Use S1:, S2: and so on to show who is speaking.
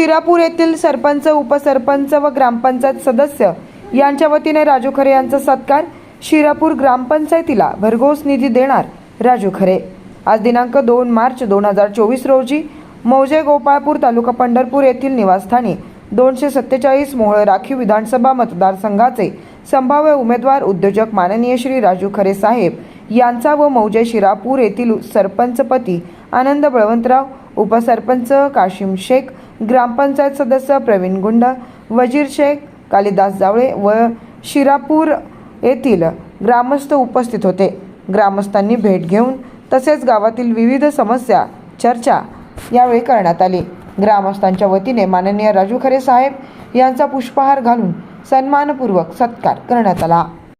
S1: शिरापूर येथील सरपंच उपसरपंच व ग्रामपंचायत सदस्य यांच्या वतीने राजू खरे यांचा सत्कार शिरापूर ग्रामपंचायतीला भरघोस निधी देणार राजू खरे. आज दिनांक दोन मार्च दोन हजार चोवीस रोजी मौजे गोपाळपूर तालुका पंढरपूर येथील निवासस्थानी दोनशे सत्तेचाळीस मोहळ राखीव विधानसभा मतदारसंघाचे संभाव्य उमेदवार उद्योजक माननीय श्री राजू खरे साहेब यांचा व मौजे शिरापूर येथील सरपंचपती आनंद बळवंतराव उपसरपंच काशिम शेख ग्रामपंचायत सदस्य प्रवीण गुंड वजीर शेख कालिदास जावळे व शिरापूर येथील ग्रामस्थ उपस्थित होते. ग्रामस्थांनी भेट घेऊन तसेच गावातील विविध समस्या चर्चा यावेळी करण्यात आली. ग्रामस्थांच्या वतीने माननीय राजू खरे साहेब यांचा पुष्पहार घालून सन्मानपूर्वक सत्कार करण्यात आला.